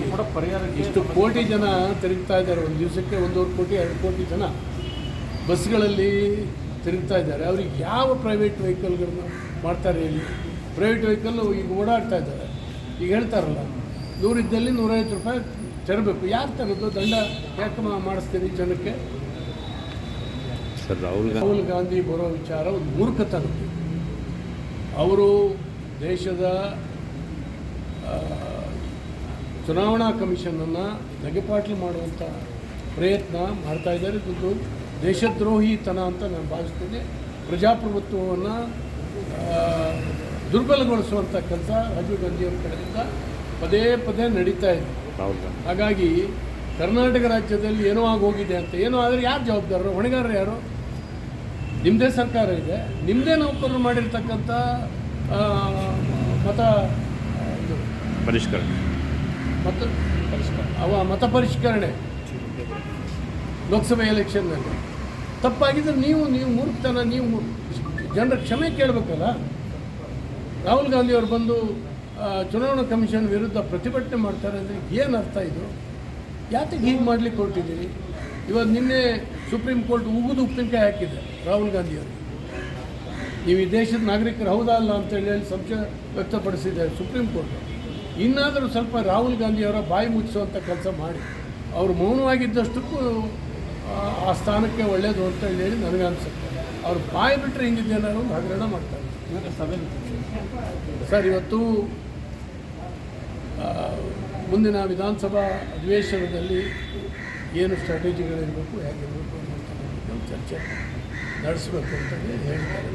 ಹಾಗಾಗಿ ಇಷ್ಟು ಕೋಟಿ ಜನ ತಿರುಗ್ತಾ ಇದ್ದಾರೆ. ಒಂದು ದಿವಸಕ್ಕೆ ಒಂದೂವರೆ ಕೋಟಿ ಎರಡು ಕೋಟಿ ಜನ ಬಸ್ಗಳಲ್ಲಿ ತಿರುಗ್ತಾ ಇದ್ದಾರೆ. ಅವ್ರಿಗೆ ಯಾವ ಪ್ರೈವೇಟ್ ವೆಹಿಕಲ್ಗಳನ್ನ ಮಾಡ್ತಾರೆ ಹೇಳಿ? ಪ್ರೈವೇಟ್ ವೆಹಿಕಲ್ಲು ಈಗ ಓಡಾಡ್ತಾ ಇದ್ದಾರೆ. ಈಗ ಹೇಳ್ತಾರಲ್ಲ ನೂರಿದ್ದಲ್ಲಿ ನೂರೈವತ್ತು ರೂಪಾಯಿ ತೆರಬೇಕು. ಯಾರು ತರೋದು ದಂಡ ಯಾಕೆ ಮಾಡಿಸ್ತೀರಿ ಜನಕ್ಕೆ? ಸರ್ ರಾಹುಲ್ ಗಾಂಧಿ ರಾಹುಲ್ ಗಾಂಧಿ ಬರೋ ವಿಚಾರ ಒಂದು ಮೂರ್ಖತನ ಅವರು ದೇಶದ ಚುನಾವಣಾ ಕಮಿಷನನ್ನು ನಗೆಪಾಟ್ಲು ಮಾಡುವಂಥ ಪ್ರಯತ್ನ ಮಾಡ್ತಾ ಇದ್ದಾರೆ. ಇದು ದೇಶದ್ರೋಹಿತನ ಅಂತ ನಾನು ಭಾವಿಸ್ತೇನೆ. ಪ್ರಜಾಪ್ರಭುತ್ವವನ್ನು ದುರ್ಬಲಗೊಳಿಸುವಂಥ ಕೆಲಸ ರಾಜೀವ್ ಗಾಂಧಿಯವರ ಕಡೆಯಿಂದ ಪದೇ ಪದೇ ನಡೀತಾ ಇದೆ. ಹಾಗಾಗಿ ಕರ್ನಾಟಕ ರಾಜ್ಯದಲ್ಲಿ ಏನೋ ಆಗೋಗಿದೆ ಅಂತ ಏನೋ ಆದರೆ ಯಾರು ಜವಾಬ್ದಾರರು? ಹೊಣೆಗಾರರು ಯಾರು? ನಿಮ್ಮದೇ ಸರ್ಕಾರ ಇದೆ. ನಿಮ್ಮದೇ ನೌಕರರು ಮಾಡಿರ್ತಕ್ಕಂಥ ಮತ ಪರಿಷ್ಕರಣೆ. ಮತ ಅವ ಮತ ಪರಿಷ್ಕರಣೆ. ಲೋಕಸಭೆ ಎಲೆಕ್ಷನ್ನಲ್ಲಿ. ತಪ್ಪಾಗಿದ್ರೆ ನೀವು ನೀವು ಮೂರ್ಖತನ, ನೀವು ಜನರ ಕ್ಷಮೆ ಕೇಳಬೇಕಲ್ಲ? ರಾಹುಲ್ ಗಾಂಧಿ ಅವರು ಬಂದು ಚುನಾವಣಾ ಕಮಿಷನ್ ವಿರುದ್ಧ ಪ್ರತಿಭಟನೆ ಮಾಡ್ತಾರೆ ಅಂದರೆ ಏನು ಅರ್ಥ ಇದು? ಯಾತಕ್ಕೆ ಹೀಗೆ ಮಾಡ್ಲಿಕ್ಕೆ ಹೊರಟಿದ್ದೀರಿ? ಇವತ್ತು ನಿನ್ನೆ ಸುಪ್ರೀಂ ಕೋರ್ಟ್ ಉಗಿದು ಉಪ್ಪಿನಕಾಯಿ ಹಾಕಿದೆ ರಾಹುಲ್ ಗಾಂಧಿಯವರು ನೀವು ಈ ದೇಶದ ನಾಗರಿಕರು ಹೌದಾ ಅಲ್ಲ ಅಂತೇಳಿ ಸಂಶಯ ವ್ಯಕ್ತಪಡಿಸಿದೆ ಸುಪ್ರೀಂ ಕೋರ್ಟ್. ಇನ್ನಾದರೂ ಸ್ವಲ್ಪ ರಾಹುಲ್ ಗಾಂಧಿಯವರ ಬಾಯಿ ಮುಚ್ಚಿಸುವಂಥ ಕೆಲಸ ಮಾಡಿ. ಅವರು ಮೌನವಾಗಿದ್ದಷ್ಟಕ್ಕೂ ಆ, ಸ್ಥಾನಕ್ಕೆ ಒಳ್ಳೆಯದು ಅಂತ ಹೇಳಿ ನನಗೆ ಅನಿಸುತ್ತೆ. ಅವ್ರು ಬಾಯಿ ಬಿಟ್ಟರೆ ಹಿಂಗಿದ್ದೇನಾದ್ರು ಒಂದು ಹಗರಣ ಮಾಡ್ತಾರೆ. ಸರ್ ಇವತ್ತು ಮುಂದಿನ ವಿಧಾನಸಭಾ ಅಧಿವೇಶನದಲ್ಲಿ ಏನು ಸ್ಟ್ರಾಟಜಿಗಳಿರಬೇಕು ಹೇಗಿರಬೇಕು ಅನ್ನೋಂಥ ಚರ್ಚೆ ನಡೆಸಬೇಕು ಅಂತ ಹೇಳಿ ಹೇಳ್ತಾರೆ